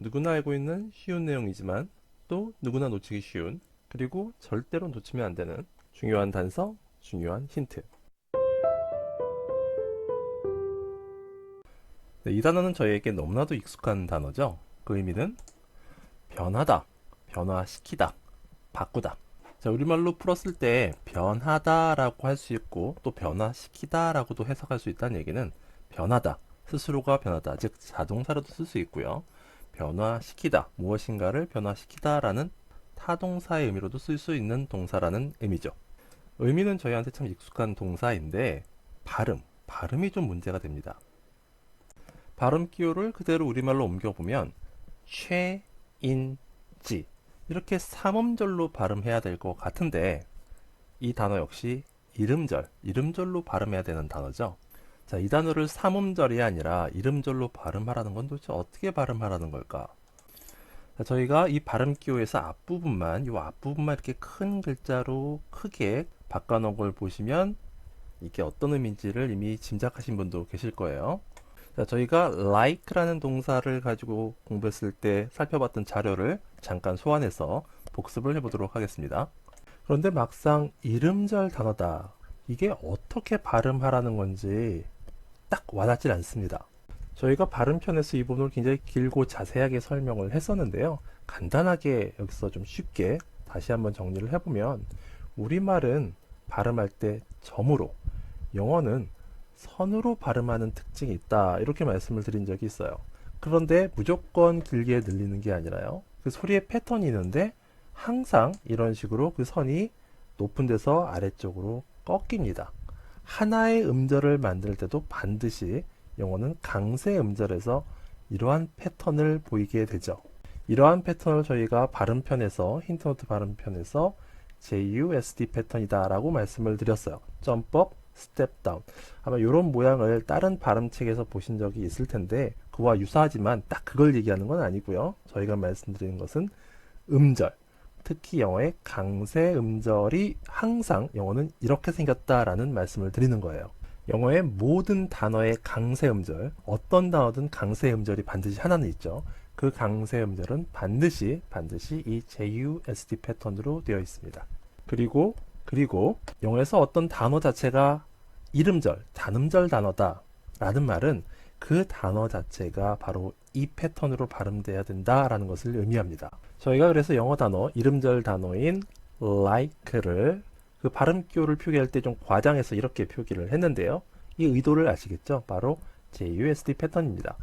누구나 알고 있는 쉬운 내용이지만 또 누구나 놓치기 쉬운 그리고 절대로 놓치면 안 되는 중요한 단서, 중요한 힌트. 네, 이 단어는 저희에게 너무나도 익숙한 단어죠. 그 의미는 변하다, 변화시키다, 바꾸다. 자, 우리말로 풀었을 때 변하다라고 할 수 있고 또 변화시키다라고도 해석할 수 있다는 얘기는 변하다, 스스로가 변하다, 즉 자동사로도 쓸 수 있고요. 변화시키다, 무엇인가를 변화시키다라는 타동사의 의미로도 쓸 수 있는 동사라는 의미죠. 의미는 저희한테 참 익숙한 동사인데 발음, 발음이 좀 문제가 됩니다. 발음 기호를 그대로 우리말로 옮겨보면 최인지 이렇게 삼음절로 발음해야 될 것 같은데 이 단어 역시 이름절, 이름절로 발음해야 되는 단어죠. 자, 이 단어를 삼음절이 아니라 이름절로 발음하라는 건 도대체 어떻게 발음하라는 걸까? 자, 저희가 이 발음 기호에서 앞부분만, 이 앞부분만 이렇게 큰 글자로 크게 바꿔놓은 걸 보시면 이게 어떤 의미인지를 이미 짐작하신 분도 계실 거예요. 자, 저희가 like라는 동사를 가지고 공부했을 때 살펴봤던 자료를 잠깐 소환해서 복습을 해보도록 하겠습니다. 그런데 막상 이름절 단어다. 이게 어떻게 발음하라는 건지 딱 와닿질 않습니다. 저희가 발음편에서 이 부분을 굉장히 길고 자세하게 설명을 했었는데요. 간단하게 여기서 좀 쉽게 다시 한번 정리를 해보면 우리말은 발음할 때 점으로 영어는 선으로 발음하는 특징이 있다. 이렇게 말씀을 드린 적이 있어요. 그런데 무조건 길게 늘리는 게 아니라요. 그 소리의 패턴이 있는데 항상 이런 식으로 그 선이 높은 데서 아래쪽으로 꺾입니다. 하나의 음절을 만들 때도 반드시 영어는 강세 음절에서 이러한 패턴을 보이게 되죠. 이러한 패턴을 저희가 발음편에서 힌트노트 발음편에서 JUSD 패턴이다 라고 말씀을 드렸어요. 점법, 스텝 다운. 아마 이런 모양을 다른 발음책에서 보신 적이 있을 텐데 그와 유사하지만 딱 그걸 얘기하는 건 아니고요. 저희가 말씀드리는 것은 음절. 특히 영어의 강세 음절이 항상 영어는 이렇게 생겼다라는 말씀을 드리는 거예요. 영어의 모든 단어의 강세 음절, 어떤 단어든 강세 음절이 반드시 하나는 있죠. 그 강세 음절은 반드시 반드시 이 JUSD 패턴으로 되어 있습니다. 그리고 그리고 영어에서 어떤 단어 자체가 이름절, 단음절 단어다 라는 말은 그 단어 자체가 바로 이 패턴으로 발음돼야 된다라는 것을 의미합니다. 저희가 그래서 영어 단어, 이름절 단어인 like를 그 발음 기호를 표기할 때 좀 과장해서 이렇게 표기를 했는데요. 이 의도를 아시겠죠? 바로 JUSD 패턴입니다.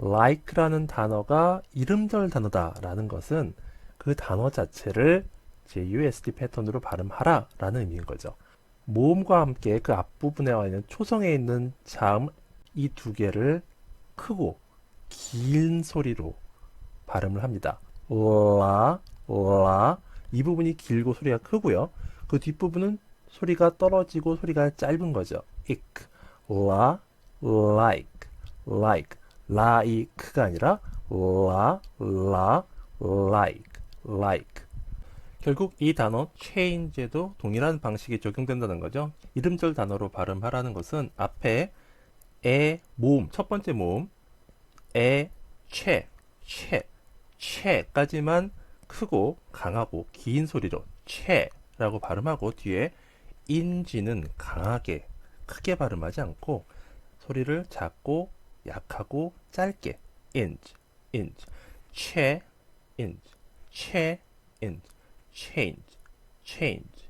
like라는 단어가 이름절 단어다라는 것은 그 단어 자체를 JUSD 패턴으로 발음하라 라는 의미인 거죠. 모음과 함께 그 앞부분에 와 있는 초성에 있는 자음 이 두 개를 크고 긴 소리로 발음을 합니다. 라, 라. 이 부분이 길고 소리가 크고요. 그 뒷부분은 소리가 떨어지고 소리가 짧은 거죠. ik, 라, like, like. like가 아니라 라, 라, like, like. 결국 이 단어 change에도 동일한 방식이 적용된다는 거죠. 이름절 단어로 발음하라는 것은 앞에 에 모음 첫 번째 모음 에, 채, 채, 채까지만 크고 강하고 긴 소리로 채라고 발음하고 뒤에 인지는 강하게 크게 발음하지 않고 소리를 작고 약하고 짧게. inch, inch, 채, inch, 채, inch, change, change,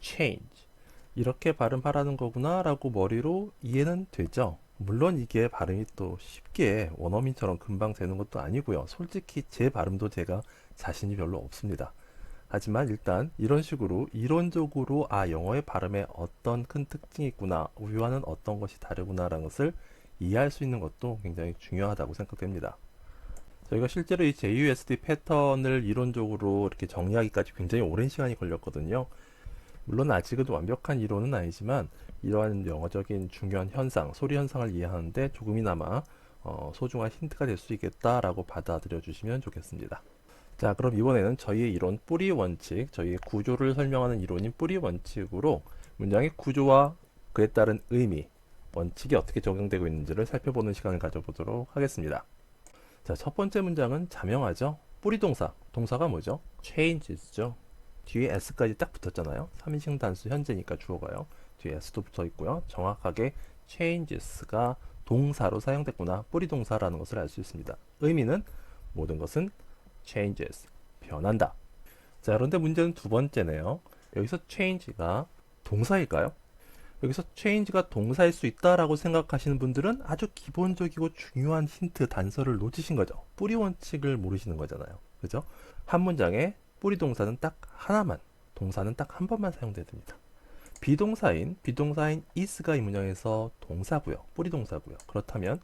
change 이렇게 발음하라는 거구나 라고 머리로 이해는 되죠. 물론 이게 발음이 또 쉽게 원어민처럼 금방 되는 것도 아니고요. 솔직히 제 발음도 제가 자신이 별로 없습니다. 하지만 일단 이런 식으로 이론적으로 아 영어의 발음에 어떤 큰 특징이 있구나 우리와는 어떤 것이 다르구나라는 것을 이해할 수 있는 것도 굉장히 중요하다고 생각됩니다. 저희가 실제로 이 JUSD 패턴을 이론적으로 이렇게 정리하기까지 굉장히 오랜 시간이 걸렸거든요. 물론 아직은 완벽한 이론은 아니지만 이러한 영어적인 중요한 현상, 소리 현상을 이해하는데 조금이나마 어, 소중한 힌트가 될 수 있겠다라고 받아들여 주시면 좋겠습니다. 자, 그럼 이번에는 저희의 이론 뿌리 원칙, 저희의 구조를 설명하는 이론인 뿌리 원칙으로 문장의 구조와 그에 따른 의미, 원칙이 어떻게 적용되고 있는지를 살펴보는 시간을 가져보도록 하겠습니다. 자, 첫 번째 문장은 자명하죠. 뿌리 동사. 동사가 뭐죠? changes죠. 뒤에 s까지 딱 붙었잖아요. 3인칭 단수 현재니까 주어가요. 뒤에 s도 붙어 있고요. 정확하게 changes가 동사로 사용됐구나. 뿌리 동사라는 것을 알 수 있습니다. 의미는 모든 것은 changes. 변한다. 자, 그런데 문제는 두 번째네요. 여기서 change가 동사일까요? 여기서 change가 동사일 수 있다라고 생각하시는 분들은 아주 기본적이고 중요한 힌트 단서를 놓치신 거죠. 뿌리 원칙을 모르시는 거잖아요. 그죠? 한 문장에 뿌리 동사는 딱 하나만, 동사는 딱 한 번만 사용됩니다. 비동사인, 비동사인 is가 이 문장에서 동사고요. 뿌리 동사고요. 그렇다면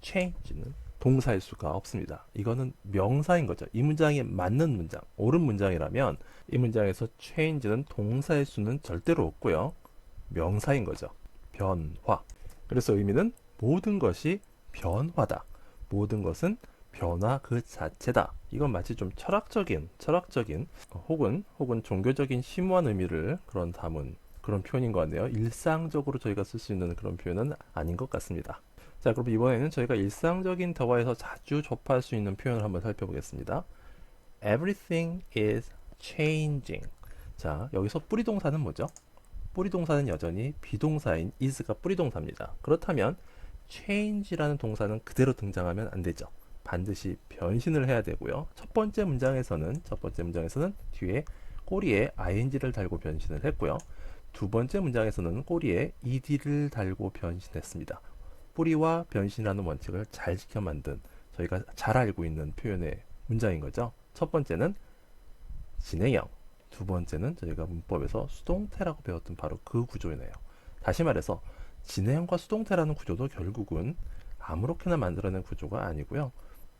change는 동사일 수가 없습니다. 이거는 명사인 거죠. 이 문장에 맞는 문장, 옳은 문장이라면 이 문장에서 change는 동사일 수는 절대로 없고요. 명사인 거죠. 변화. 그래서 의미는 모든 것이 변화다. 모든 것은 변화 그 자체다. 이건 마치 좀 철학적인, 철학적인 혹은 혹은 종교적인 심오한 의미를 그런 담은 그런 표현인 것 같네요. 일상적으로 저희가 쓸 수 있는 그런 표현은 아닌 것 같습니다. 자, 그럼 이번에는 저희가 일상적인 대화에서 자주 접할 수 있는 표현을 한번 살펴보겠습니다. Everything is changing. 자, 여기서 뿌리 동사는 뭐죠? 뿌리 동사는 여전히 비동사인 is가 뿌리 동사입니다. 그렇다면 change라는 동사는 그대로 등장하면 안 되죠. 반드시 변신을 해야 되고요. 첫 번째 문장에서는 첫 번째 문장에서는 뒤에 꼬리에 ing를 달고 변신을 했고요. 두 번째 문장에서는 꼬리에 ed를 달고 변신했습니다. 뿌리와 변신이라는 원칙을 잘 지켜 만든 저희가 잘 알고 있는 표현의 문장인 거죠. 첫 번째는 진행형, 두 번째는 저희가 문법에서 수동태라고 배웠던 바로 그 구조이네요. 다시 말해서 진행형과 수동태라는 구조도 결국은 아무렇게나 만들어낸 구조가 아니고요.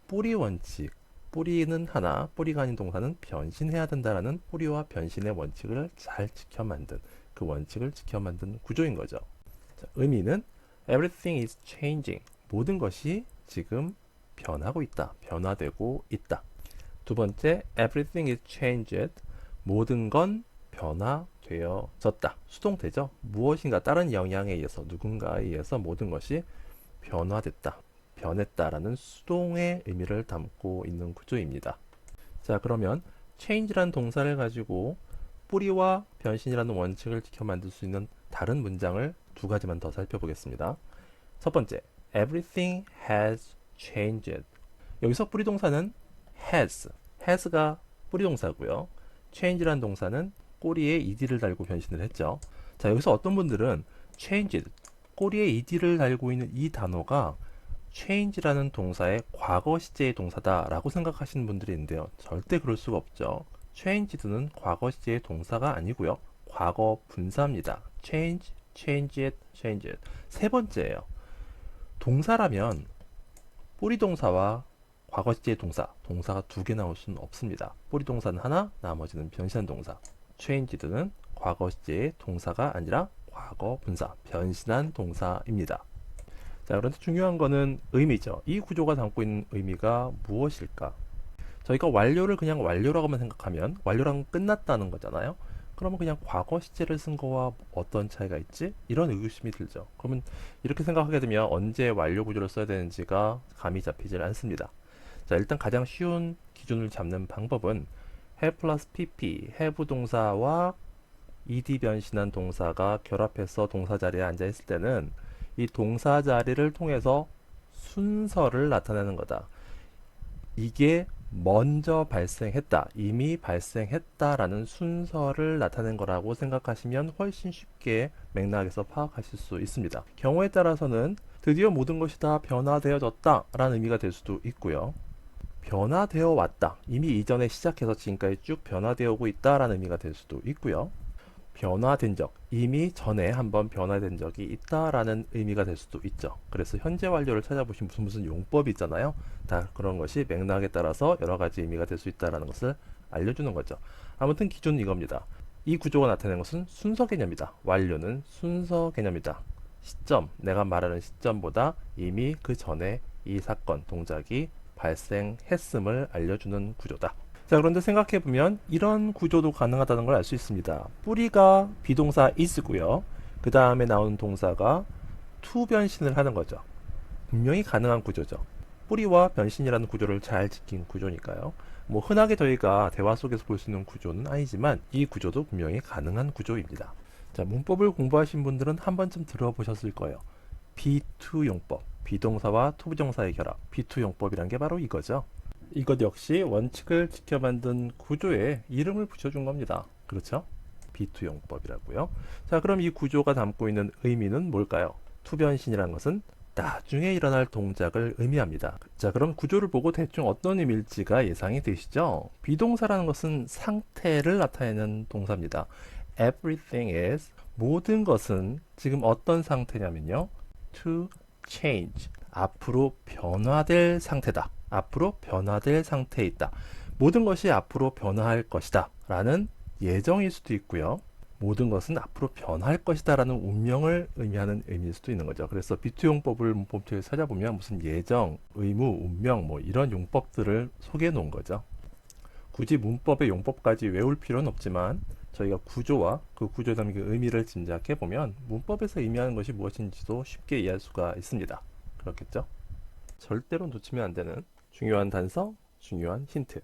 뿌리 원칙, 뿌리는 하나, 뿌리가 아닌 동사는 변신해야 된다라는 뿌리와 변신의 원칙을 잘 지켜 만든 그 원칙을 지켜 만든 구조인 거죠. 자, 의미는 everything is changing. 모든 것이 지금 변하고 있다. 변화되고 있다. 두 번째, everything is changed. 모든 건 변화되어졌다. 수동태죠. 무엇인가 다른 영향에 의해서 누군가에 의해서 모든 것이 변화됐다. 변했다라는 수동의 의미를 담고 있는 구조입니다. 자, 그러면 change라는 동사를 가지고 뿌리와 변신이라는 원칙을 지켜 만들 수 있는 다른 문장을 두 가지만 더 살펴보겠습니다. 첫 번째, everything has changed. 여기서 뿌리 동사는 has. has가 뿌리 동사고요. change라는 동사는 꼬리에 ed를 달고 변신을 했죠. 자, 여기서 어떤 분들은 changed, 꼬리에 ed를 달고 있는 이 단어가 change라는 동사의 과거 시제의 동사다라고 생각하시는 분들이 있는데요. 절대 그럴 수가 없죠. changed는 과거 시제의 동사가 아니고요. 과거 분사입니다. change, changed, changed. 세 번째예요. 동사라면 뿌리 동사와 과거 시제의 동사, 동사가 두 개 나올 수는 없습니다. 뿌리 동사는 하나, 나머지는 변신한 동사. changed는 과거 시제의 동사가 아니라 과거 분사, 변신한 동사입니다. 자, 그런데 중요한 거는 의미죠. 이 구조가 담고 있는 의미가 무엇일까? 저희가 완료를 그냥 완료라고만 생각하면 완료랑 끝났다는 거잖아요. 그러면 그냥 과거 시제를 쓴 거와 어떤 차이가 있지? 이런 의구심이 들죠. 그러면 이렇게 생각하게 되면 언제 완료 구조를 써야 되는지가 감이 잡히질 않습니다. 자, 일단 가장 쉬운 기준을 잡는 방법은 have 플러스 pp, have 동사와 ed 변신한 동사가 결합해서 동사 자리에 앉아 있을 때는 이 동사 자리를 통해서 순서를 나타내는 거다. 이게 먼저 발생했다, 이미 발생했다라는 순서를 나타낸 거라고 생각하시면 훨씬 쉽게 맥락에서 파악하실 수 있습니다. 경우에 따라서는 드디어 모든 것이 다 변화되어졌다 라는 의미가 될 수도 있고요. 변화되어 왔다. 이미 이전에 시작해서 지금까지 쭉 변화되어 오고 있다 라는 의미가 될 수도 있고요. 변화된 적, 이미 전에 한번 변화된 적이 있다라는 의미가 될 수도 있죠. 그래서 현재 완료를 찾아보신 무슨 무슨 용법이 있잖아요. 다 그런 것이 맥락에 따라서 여러 가지 의미가 될 수 있다라는 것을 알려주는 거죠. 아무튼 기준은 이겁니다. 이 구조가 나타내는 것은 순서 개념이다. 완료는 순서 개념이다. 시점, 내가 말하는 시점보다 이미 그 전에 이 사건, 동작이 발생했음을 알려주는 구조다. 자, 그런데 생각해 보면 이런 구조도 가능하다는 걸 알 수 있습니다. 뿌리가 비동사 is고요. 그 다음에 나오는 동사가 to 변신을 하는 거죠. 분명히 가능한 구조죠. 뿌리와 변신이라는 구조를 잘 지킨 구조니까요. 뭐 흔하게 저희가 대화 속에서 볼 수 있는 구조는 아니지만 이 구조도 분명히 가능한 구조입니다. 자, 문법을 공부하신 분들은 한 번쯤 들어보셨을 거예요. B2 용법, 비동사와 투부정사의 결합, B2 용법이란 게 바로 이거죠. 이것 역시 원칙을 지켜 만든 구조에 이름을 붙여준 겁니다. 그렇죠? B2 용법이라고요. 자, 그럼 이 구조가 담고 있는 의미는 뭘까요? 투변신이라는 것은 나중에 일어날 동작을 의미합니다. 자, 그럼 구조를 보고 대충 어떤 의미일지가 예상이 되시죠? 비동사라는 것은 상태를 나타내는 동사입니다. Everything is 모든 것은 지금 어떤 상태냐면요. To change 앞으로 변화될 상태다. 앞으로 변화될 상태에 있다. 모든 것이 앞으로 변화할 것이다. 라는 예정일 수도 있고요. 모든 것은 앞으로 변할 것이다라는 운명을 의미하는 의미일 수도 있는 거죠. 그래서 비투용법을 문법책에 찾아보면 무슨 예정, 의무, 운명 뭐 이런 용법들을 소개해 놓은 거죠. 굳이 문법의 용법까지 외울 필요는 없지만 저희가 구조와 그 구조에 담긴 의미를 짐작해 보면 문법에서 의미하는 것이 무엇인지도 쉽게 이해할 수가 있습니다. 그렇겠죠? 절대로 놓치면 안 되는 중요한 단서, 중요한 힌트.